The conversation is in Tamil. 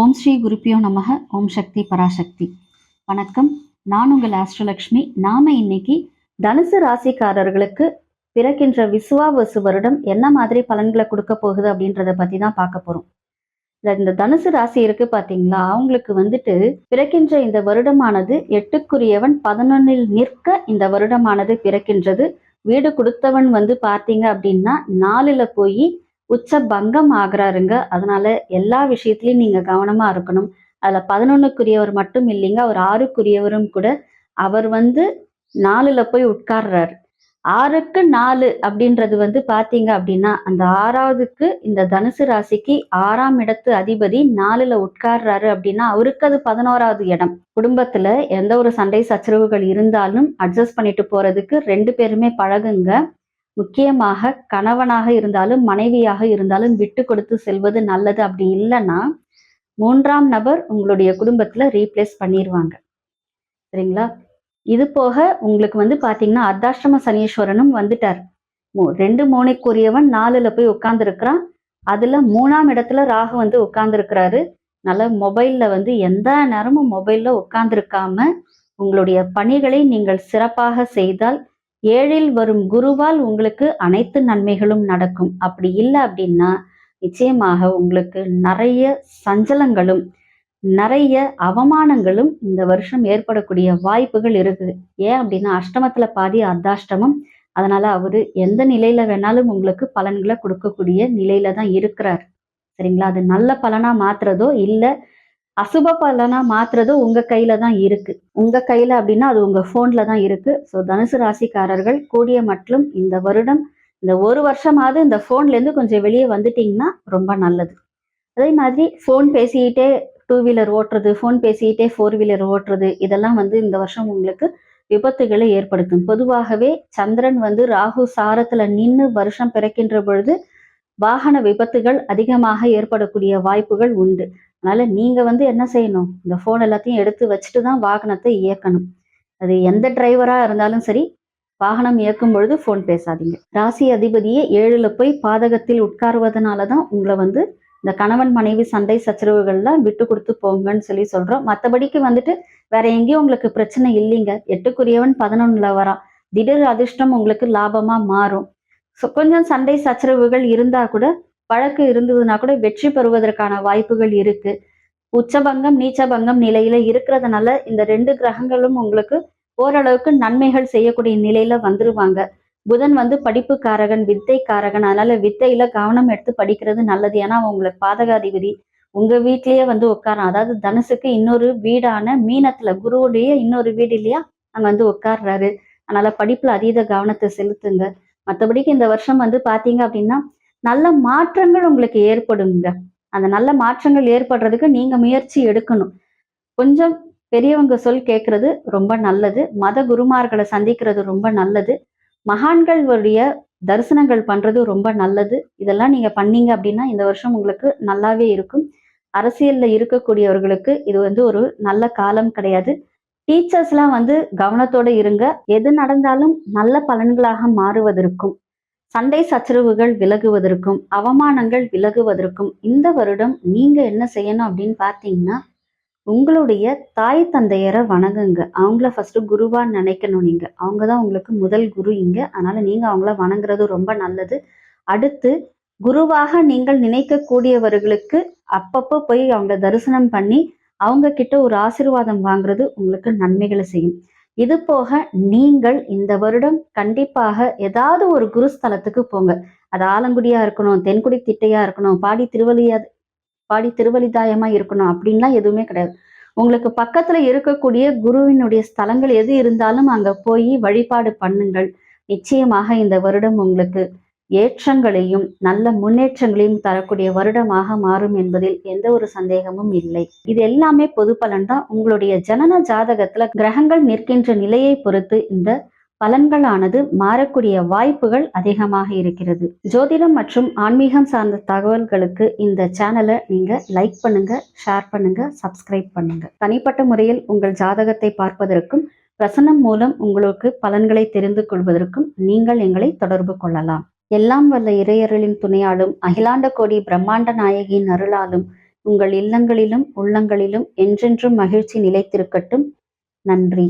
ஓம் ஸ்ரீ குருப்பியோ நமக ஓம் சக்தி பராசக்தி. வணக்கம். நான் உங்கள் ஆஸ்ட்ரலக்ஷ்மி நாம இன்னைக்கு தனுசு ராசிக்காரர்களுக்கு பிறக்கின்ற விசுவாவசு வருடம் என்ன மாதிரி பலன்களை கொடுக்க போகுது அப்படின்றத பத்தி தான் பார்க்க போறோம். இந்த தனுசு ராசி இருக்கு பாத்தீங்களா? அவங்களுக்கு வந்துட்டு பிறக்கின்ற இந்த வருடமானது எட்டுக்குரியவன் பதினொன்னில் நிற்க இந்த வருடமானது பிறக்கின்றது. வீடு கொடுத்தவன் வந்து பார்த்தீங்க அப்படின்னா நாலுல போய் உச்ச பங்கம் ஆகுறாருங்க அதனால எல்லா விஷயத்திலையும் நீங்க கவனமா இருக்கணும். அதுல பதினொன்னுக்குரியவர் மட்டும் இல்லைங்க அவர் ஆறுக்குரியவரும் கூட அவர் வந்து நாலுல போய் உட்கார்றாரு. ஆறுக்கு நாலு அப்படின்றது வந்து பாத்தீங்க அப்படின்னா அந்த ஆறாவதுக்கு இந்த தனுசு ராசிக்கு ஆறாம் இடத்து அதிபதி நாலுல உட்கார்றாரு அப்படின்னா அவருக்கு அது பதினோராவது இடம். குடும்பத்துல எந்த ஒரு சண்டை சச்சரவுகள் இருந்தாலும் அட்ஜஸ்ட் பண்ணிட்டு போறதுக்கு ரெண்டு பேருமே பழகுங்க. முக்கியமாக கணவனாக இருந்தாலும் மனைவியாக இருந்தாலும் விட்டு கொடுத்து செல்வது நல்லது அப்படி இல்லைன்னா மூன்றாம் நபர் உங்களுடைய குடும்பத்துல ரீப்ளேஸ் பண்ணிடுவாங்க சரிங்களா? இது போக உங்களுக்கு வந்து பாத்தீங்கன்னா அர்த்தாஷ்டம சனீஸ்வரனும் வந்துட்டார். ரெண்டு மூனைக்குரியவன் நாலுல போய் உட்கார்ந்துருக்கிறான். அதுல மூணாம் இடத்துல ராகு வந்து உட்கார்ந்துருக்கிறாரு. நல்ல மொபைல்ல வந்து எந்த நேரமும் மொபைல்ல உட்கார்ந்துருக்காம உங்களுடைய பணிகளை நீங்கள் சிறப்பாக செய்தால் ஏழில் வரும் குருவால் உங்களுக்கு அனைத்து நன்மைகளும் நடக்கும். அப்படி இல்லை அப்படின்னா நிச்சயமாக உங்களுக்கு நிறைய சஞ்சலங்களும் நிறைய அவமானங்களும் இந்த வருஷம் ஏற்படக்கூடிய வாய்ப்புகள் இருக்குது. ஏன் அப்படின்னா அஷ்டமத்துல பாதி அர்த்தாஷ்டமம். அதனால அவரு எந்த நிலையில வேணாலும் உங்களுக்கு பலன்களை கொடுக்கக்கூடிய நிலையில தான் இருக்கிறார். சரிங்களா? அது நல்ல பலனா மாத்துறதோ இல்லை அசுப பலனா மாத்துறது உங்க கையில தான் இருக்கு. உங்க கையில அப்படின்னா அது உங்க போன்ல தான் இருக்கு. ஸோ தனுசு ராசிக்காரர்கள் கூடிய மற்றும் இந்த வருடம் இந்த ஒரு வருஷமாவது இந்த போன்ல இருந்து கொஞ்சம் வெளியே வந்துட்டீங்கன்னா ரொம்ப நல்லது. அதே மாதிரி ஃபோன் பேசிக்கிட்டே டூ வீலர் ஓட்டுறது ஃபோன் பேசிக்கிட்டே ஃபோர் வீலர் ஓட்டுறது இதெல்லாம் வந்து இந்த வருஷம் உங்களுக்கு விபத்துகளை ஏற்படுத்தும். பொதுவாகவே சந்திரன் வந்து ராகு சாரத்துல நின்று வருஷம் பிறக்கின்ற பொழுது வாகன விபத்துகள் அதிகமாக ஏற்படக்கூடிய வாய்ப்புகள் உண்டு. அதனால நீங்க வந்து என்ன செய்யணும்? இந்த போன் எல்லாத்தையும் எடுத்து வச்சுட்டு தான் வாகனத்தை இயக்கணும். அது எந்த டிரைவரா இருந்தாலும் சரி வாகனம் இயக்கும் பொழுது போன் பேசாதீங்க. ராசி அதிபதியே ஏழுல போய் பாதகத்தில் உட்காருவதனால தான் உங்களை வந்து இந்த கணவன் மனைவி சண்டை சச்சரவுகள்லாம் விட்டு கொடுத்து போங்கன்னு சொல்லி சொல்றோம். மற்றபடிக்கு வந்துட்டு வேற எங்கேயும் உங்களுக்கு பிரச்சனை இல்லைங்க. எட்டுக்குரியவன் பதினொன்னுல வரா. திடீர் அதிர்ஷ்டம் உங்களுக்கு லாபமா மாறும். ஸோ கொஞ்சம் சண்டை சச்சரவுகள் இருந்தா கூட வழக்கு இருந்ததுன்னா கூட வெற்றி பெறுவதற்கான வாய்ப்புகள் இருக்கு. உச்சபங்கம் நீச்சபங்கம் நிலையில இருக்கிறதுனால இந்த ரெண்டு கிரகங்களும் உங்களுக்கு ஓரளவுக்கு நன்மைகள் செய்யக்கூடிய நிலையில வந்துருவாங்க. புதன் வந்து படிப்பு காரகன் வித்தை காரகன் அதனால வித்தையில கவனம் எடுத்து படிக்கிறது நல்லது. ஏன்னா உங்களுக்கு பாதகாதிபதி. உங்க வீட்லயே வந்து உட்காரான். அதாவது தனுசுக்கு இன்னொரு வீடான மீனத்துல குருவுடைய இன்னொரு வீடு இல்லையா? அங்க வந்து உட்கார்றாரு. அதனால படிப்புல அதீத கவனத்தை செலுத்துங்க. மற்றபடிக்கு இந்த வருஷம் வந்து பாத்தீங்க அப்படின்னா நல்ல மாற்றங்கள் உங்களுக்கு ஏற்படுங்க. அந்த நல்ல மாற்றங்கள் ஏற்படுறதுக்கு நீங்க முயற்சி எடுக்கணும். கொஞ்சம் பெரியவங்க சொல் கேட்கறது ரொம்ப நல்லது. மத குருமார்களை சந்திக்கிறது ரொம்ப நல்லது. மகான்களுடைய தரிசனங்கள் பண்றது ரொம்ப நல்லது. இதெல்லாம் நீங்க பண்ணீங்க அப்படின்னா இந்த வருஷம் உங்களுக்கு நல்லாவே இருக்கும். அரசியல்ல இருக்கக்கூடியவர்களுக்கு இது வந்து ஒரு நல்ல காலம் கிடையாது. டீச்சர்ஸ்லாம் வந்து கவனத்தோட இருங்க. எது நடந்தாலும் நல்ல பலன்களாக மாறுவதற்கும். சண்டை சச்சரவுகள் விலகுவதற்கும் அவமானங்கள் விலகுவதற்கும் இந்த வருடம் நீங்க என்ன செய்யணும் அப்படின்னு பார்த்தீங்கன்னா உங்களுடைய தாய் தந்தையரை வணங்குங்க. அவங்கள ஃபர்ஸ்ட் குருவா நினைக்கணும் நீங்க. அவங்க தான் உங்களுக்கு முதல் குரு இங்க. அதனால நீங்க அவங்கள வணங்குறது ரொம்ப நல்லது. அடுத்து குருவாக நீங்கள் நினைக்கக்கூடியவர்களுக்கு அப்பப்போ போய் அவங்க தரிசனம் பண்ணி அவங்க கிட்ட ஒரு ஆசிர்வாதம் வாங்குறது உங்களுக்கு நன்மைகளை செய்யும். இது போக நீங்கள் இந்த வருடம் கண்டிப்பாக ஏதாவது ஒரு குருஸ்தலத்துக்கு போங்க. அது ஆலங்குடியா இருக்கணும் தென்குடி திட்டையா இருக்கணும் பாடி திருவலியா பாடி திருவலிதாயமா இருக்கணும் அப்படின்லாம் எதுவுமே கிடையாது. உங்களுக்கு பக்கத்துல இருக்கக்கூடிய குருவினுடைய ஸ்தலங்கள் எது இருந்தாலும் அங்க போய் வழிபாடு பண்ணுங்கள். நிச்சயமாக இந்த வருடம் உங்களுக்கு ஏற்றங்களையும் நல்ல முன்னேற்றங்களையும் தரக்கூடிய வருடமாக மாறும் என்பதில் எந்த ஒரு சந்தேகமும் இல்லை. இது எல்லாமே பொது பலன் தான் உங்களுடைய ஜனன ஜாதகத்துல கிரகங்கள் நிற்கின்ற நிலையை பொறுத்து இந்த பலன்களானது மாறக்கூடிய வாய்ப்புகள் அதிகமாக இருக்கிறது. ஜோதிடம் மற்றும் ஆன்மீகம் சார்ந்த தகவல்களுக்கு இந்த சேனலை நீங்க லைக் பண்ணுங்க ஷேர் பண்ணுங்க சப்ஸ்கிரைப் பண்ணுங்க. தனிப்பட்ட முறையில் உங்கள் ஜாதகத்தை பார்ப்பதற்கும் பிரசனம் மூலம் உங்களுக்கு பலன்களை தெரிந்து கொள்வதற்கும் நீங்கள் எங்களை தொடர்பு கொள்ளலாம். எல்லாம் வல்ல இறையருளின் துணையாலும் அகிலாண்ட கோடி பிரம்மாண்ட நாயகியின் அருளாலும் உங்கள் இல்லங்களிலும் உள்ளங்களிலும் என்றென்றும் மகிழ்ச்சி நிலைத்திருக்கட்டும். நன்றி.